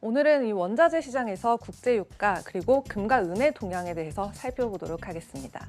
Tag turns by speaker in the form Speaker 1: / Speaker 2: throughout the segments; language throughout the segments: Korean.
Speaker 1: 오늘은 이 원자재 시장에서 국제 유가 그리고 금과 은의 동향에 대해서 살펴보도록 하겠습니다.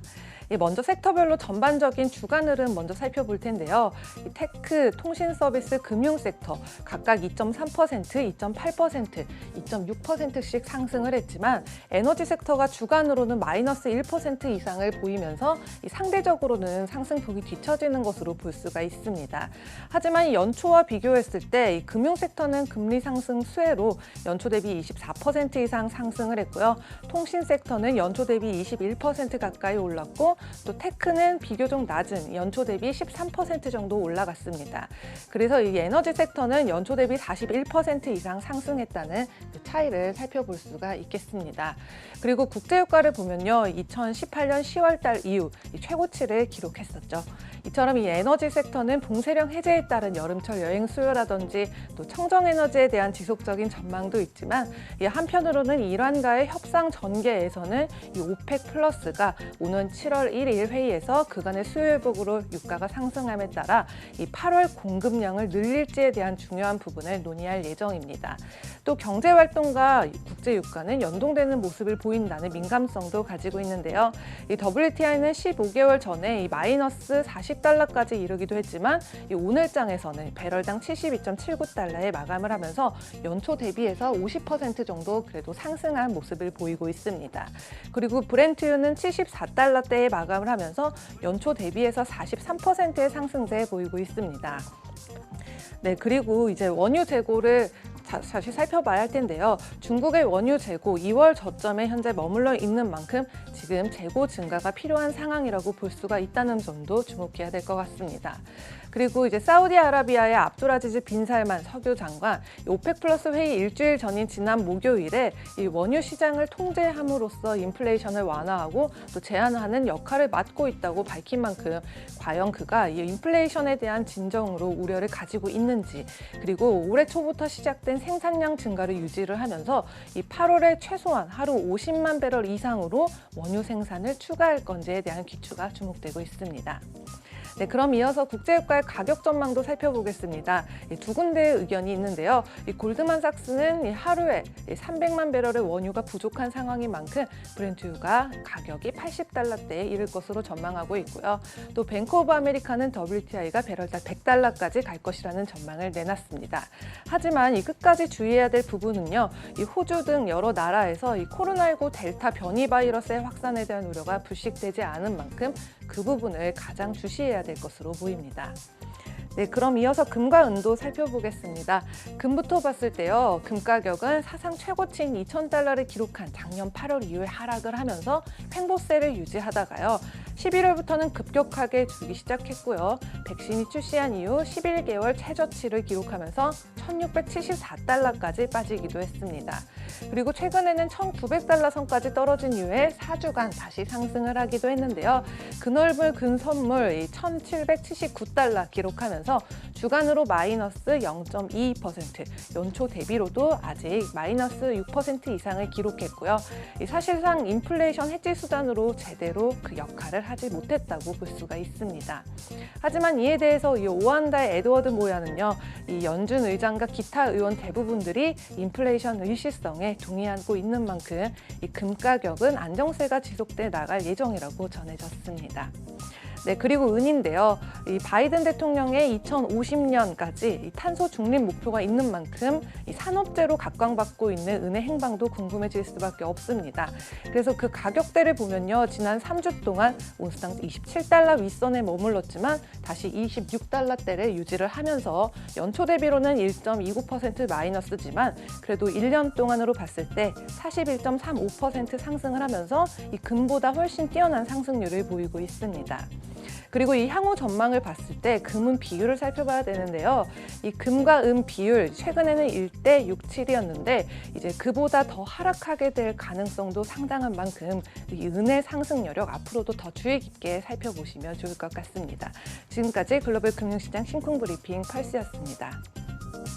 Speaker 1: 이 먼저 섹터별로 전반적인 주간 흐름 먼저 살펴볼 텐데요. 이 테크, 통신 서비스, 금융 섹터 각각 2.3%, 2.8%, 2.6%씩 상승을 했지만 에너지 섹터가 주간으로는 마이너스 1% 이상을 보이면서 이 상대적으로는 상승폭이 뒤처지는 것으로 볼 수가 있습니다. 하지만 이 연초와 비교했을 때이 금융 섹터는 금리 상승 수혜로 연초 대비 24% 이상 상승을 했고요. 통신 섹터는 연초 대비 21% 가까이 올랐고 또 테크는 비교적 낮은 연초 대비 13% 정도 올라갔습니다. 그래서 이 에너지 섹터는 연초 대비 41% 이상 상승했다는 그 차이를 살펴볼 수가 있겠습니다. 그리고 국제 유가를 보면요. 2018년 10월 달 이후 이 최고치를 기록했었죠. 이처럼 이 에너지 섹터는 봉쇄령 해제에 따른 여름철 여행 수요라든지 또 청정 에너지에 대한 지속적인 전망도 있지만 이 한편으로는 이란과의 협상 전개에서는 이 오펙 플러스가 오는 7월 1일 회의에서 그간의 수요 회복으로 유가가 상승함에 따라 이 8월 공급량을 늘릴지에 대한 중요한 부분을 논의할 예정입니다. 또 경제 활동과 국제 유가는 연동되는 모습을 보인다는 민감성도 가지고 있는데요. 이 WTI는 15개월 전에 이 마이너스 40 달러까지 이르기도 했지만 이 오늘장에서는 배럴당 72.79달러에 마감을 하면서 연초 대비해서 50% 정도 그래도 상승한 모습을 보이고 있습니다. 그리고 브렌트유는 74달러대에 마감을 하면서 연초 대비해서 43%의 상승세 보이고 있습니다. 네, 그리고 이제 원유 재고를 자, 다시 살펴봐야 할 텐데요. 중국의 원유 재고 2월 저점에 현재 머물러 있는 만큼 지금 재고 증가가 필요한 상황이라고 볼 수가 있다는 점도 주목해야 될 것 같습니다. 그리고 이제 사우디아라비아의 압두라지즈 빈살만 석유 장관 오펙 플러스 회의 일주일 전인 지난 목요일에 이 원유 시장을 통제함으로써 인플레이션을 완화하고 또 제한하는 역할을 맡고 있다고 밝힌 만큼 과연 그가 이 인플레이션에 대한 진정으로 우려를 가지고 있는지 그리고 올해 초부터 시작된 생산량 증가를 유지를 하면서 이 8월에 최소한 하루 50만 배럴 이상으로 원유 생산을 추가할 건지에 대한 기추가 주목되고 있습니다. 네, 그럼 이어서 국제유가의 가격 전망도 살펴보겠습니다. 두 군데의 의견이 있는데요. 이 골드만삭스는 이 하루에 300만 배럴의 원유가 부족한 상황인 만큼 브렌트유가 가격이 80달러대에 이를 것으로 전망하고 있고요. 또 뱅크 오브 아메리카는 WTI가 배럴당 100달러까지 갈 것이라는 전망을 내놨습니다. 하지만 이 끝까지 주의해야 될 부분은요. 이 호주 등 여러 나라에서 이 코로나19 델타 변이 바이러스의 확산에 대한 우려가 불식되지 않은 만큼 그 부분을 가장 주시해야 될 것으로 보입니다. 네, 그럼 이어서 금과 은도 살펴보겠습니다. 금부터 봤을 때요. 금 가격은 사상 최고치인 2,000달러를 기록한 작년 8월 이후에 하락을 하면서 횡보세를 유지하다가요. 11월부터는 급격하게 줄기 시작했고요. 백신이 출시한 이후 11개월 최저치를 기록하면서 1,674달러까지 빠지기도 했습니다. 그리고 최근에는 1,900달러 선까지 떨어진 이후에 4주간 다시 상승을 하기도 했는데요. 그 넓은 근 선물 1,779달러 기록하면서 주간으로 마이너스 0.22%, 연초 대비로도 아직 마이너스 6% 이상을 기록했고요. 사실상 인플레이션 해지 수단으로 제대로 그 역할을 하지 못했다고 볼 수가 있습니다. 하지만 이에 대해서 이 오한다의 에드워드 모야는요, 이 연준 의장과 기타 의원 대부분들이 인플레이션 의시성에 동의하고 있는 만큼 이 금 가격은 안정세가 지속돼 나갈 예정이라고 전해졌습니다. 네, 그리고 은인데요. 이 바이든 대통령의 2050년까지 이 탄소 중립 목표가 있는 만큼 이 산업재로 각광받고 있는 은의 행방도 궁금해질 수밖에 없습니다. 그래서 그 가격대를 보면요. 지난 3주 동안 온스당 27달러 윗선에 머물렀지만 다시 26달러대를 유지를 하면서 연초 대비로는 1.29% 마이너스지만 그래도 1년 동안으로 봤을 때 41.35% 상승을 하면서 이 금보다 훨씬 뛰어난 상승률을 보이고 있습니다. 그리고 이 향후 전망을 봤을 때 금은 비율을 살펴봐야 되는데요. 이 금과 은 비율 최근에는 1대 67이었는데 이제 그보다 더 하락하게 될 가능성도 상당한 만큼 이 은의 상승 여력 앞으로도 더 주의 깊게 살펴보시면 좋을 것 같습니다. 지금까지 글로벌 금융시장 심쿵 브리핑 펄스였습니다.